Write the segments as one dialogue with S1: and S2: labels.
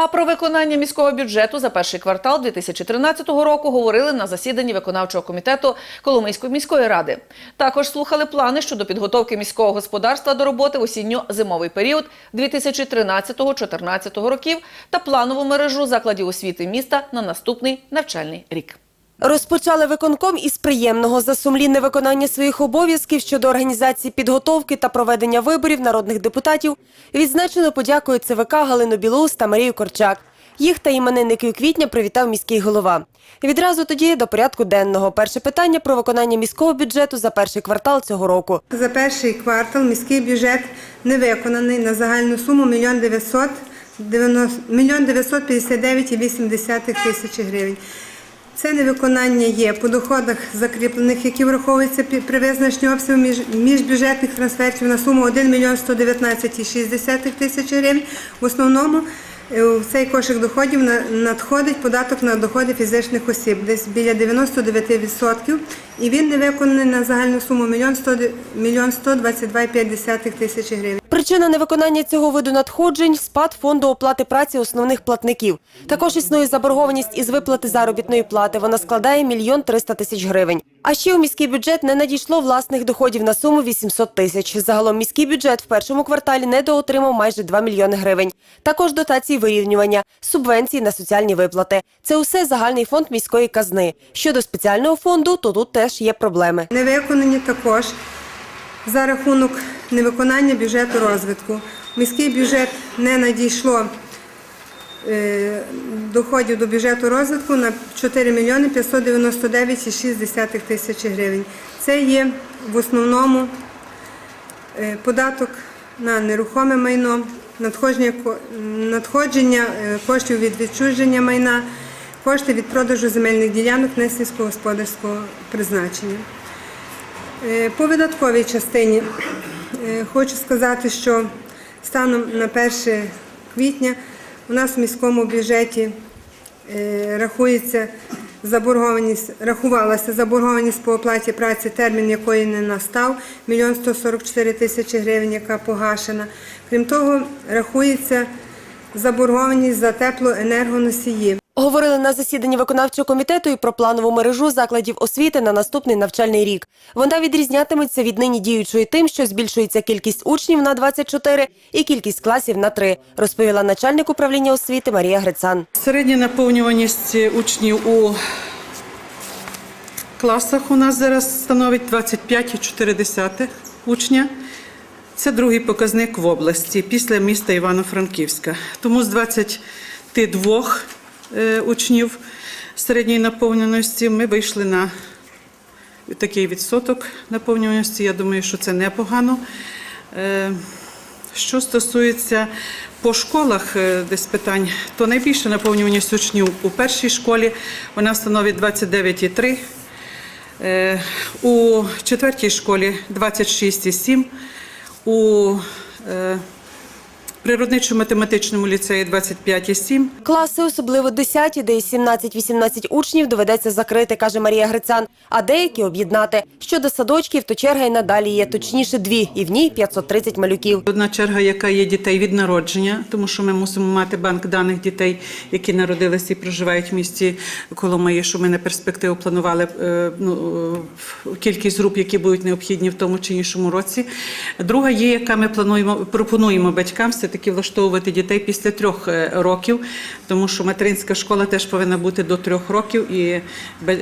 S1: А про виконання міського бюджету за перший квартал 2013 року говорили на засіданні виконавчого комітету Коломийської міської ради. Також слухали плани щодо підготовки міського господарства до роботи в осінньо-зимовий період 2013-2014 років та планову мережу закладів освіти міста на наступний навчальний рік.
S2: Розпочали виконком із приємного за сумлінне виконання своїх обов'язків щодо організації підготовки та проведення виборів народних депутатів. Відзначено подякою ЦВК Галину Білоус та Марію Корчак. Їх та іменинників квітня привітав міський голова. Відразу тоді до порядку денного. Перше питання про виконання міського бюджету за перший квартал цього року.
S3: За перший квартал міський бюджет не виконаний на загальну суму 1 900 мільйон 959,8 тисячі гривень. Це невиконання є по доходах закріплених, які враховуються при визначенні обсягу міжбюджетних трансфертів на суму 1 мільйон 119,6 тисячі гривень. В основному е, в цей кошик доходів надходить податок на доходи фізичних осіб, десь біля 99%, і він не виконаний на загальну суму 1 мільйон 122,5 тисячі гривень.
S2: Причина невиконання цього виду надходжень спад фонду оплати праці основних платників. Також існує заборгованість із виплати заробітної плати. Вона складає мільйон триста тисяч гривень. А ще у міський бюджет не надійшло власних доходів на суму 800 тисяч. Загалом міський бюджет в першому кварталі недоотримав майже 2 мільйони гривень. Також дотації вирівнювання, субвенції на соціальні виплати. Це усе загальний фонд міської казни. Щодо спеціального фонду, то тут теж є проблеми.
S3: Не виконані також за рахунок невиконання бюджету розвитку. Міський бюджет не надійшло е, доходів до бюджету розвитку на 4 мільйони 599,6 тисячі гривень. Це є в основному е, податок на нерухоме майно, надходження, е, коштів від відчуження майна, кошти від продажу земельних ділянок не сільськогосподарського призначення. Е, По видатковій частині е, хочу сказати, що станом на 1 квітня у нас в міському бюджеті е, рахується заборгованість, рахувалася заборгованість по оплаті праці, термін якої не настав, 1 144 тисячі гривень, яка погашена. Крім того, рахується заборгованість за теплоенергоносії.
S2: Говорили на засіданні виконавчого комітету і про планову мережу закладів освіти на наступний навчальний рік. Вона відрізнятиметься від нині діючої тим, що збільшується кількість учнів на 24 і кількість класів на 3, розповіла начальник управління освіти Марія Грицан.
S4: Середня наповнюваність учнів у класах у нас зараз становить 25,4 учня. Це другий показник в області після міста Івано-Франківська. Тому з 22 е, учнів середньої наповненості ми вийшли на такий відсоток наповнюваності. Я думаю, що це непогано. Е, що стосується по школах е, десь питань, то найбільша наповнюваність учнів у першій школі вона становить 29,3. Е, У четвертій школі 26,7. У е, природничо-математичному ліцеї 25,7.
S2: Класи, особливо 10, де із 17-18 учнів доведеться закрити, каже Марія Грицан, а деякі об'єднати. Щодо садочків, то черга й надалі є, точніше дві, і в ній 530 малюків.
S4: Одна черга, яка є дітей від народження, тому що ми мусимо мати банк даних дітей, які народилися і проживають в місті Коломиї, що ми на перспективу планували е, ну, е, кількість груп, які будуть необхідні в тому чи іншому році. Друга є, яка ми плануємо пропонуємо батькам все таки влаштовувати дітей після трьох е, років, тому що материнська школа теж повинна бути до трьох років і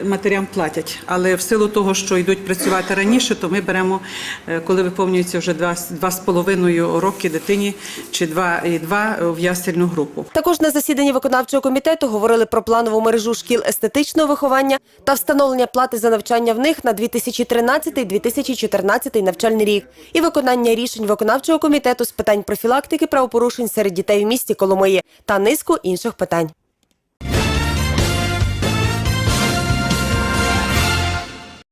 S4: матерям платять. Але в силу того, що йдуть працювати раніше, то ми беремо, е, коли виповнюється вже два, два з половиною роки дитині чи два і два в ясельну групу.
S2: Також на засіданні виконавчого комітету говорили про планову мережу шкіл естетичного виховання та встановлення плати за навчання в них на 2013-2014 навчальний рік і виконання рішень виконавчого комітету з питань профілактики правопорушень серед дітей в місті Коломиї та низку інших питань.